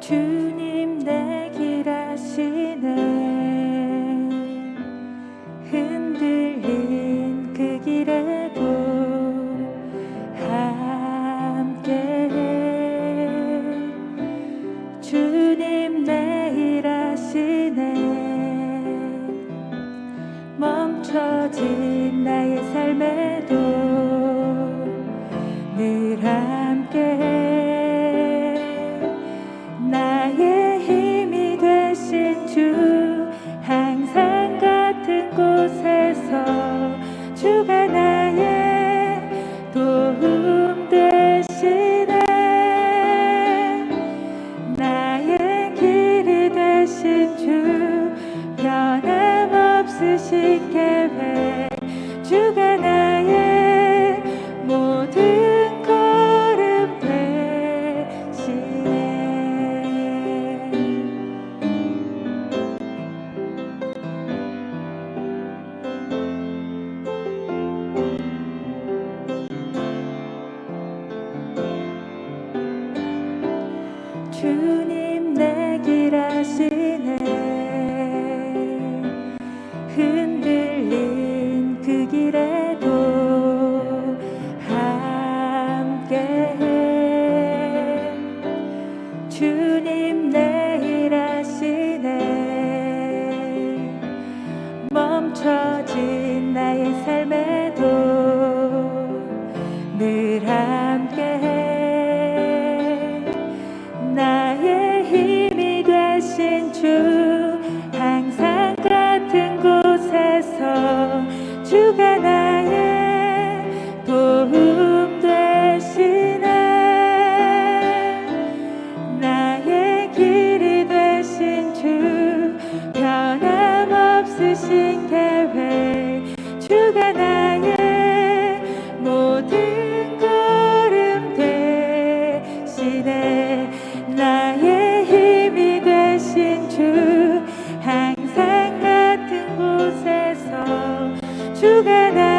주님 내 길 아시네. 흔들린 그 길에도 함께 주님 내 일 아시네. 멈춰진 나의 삶 주님 내 길 아시네. 흔들린 그 길에도 함께해. 주님 내일 아시네. 멈춰진 나의 삶 변함없으신 계획 주가 나의 모든 걸음 되시네 나의 힘이 되신 주 항상 같은 곳에서 주가 나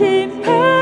empty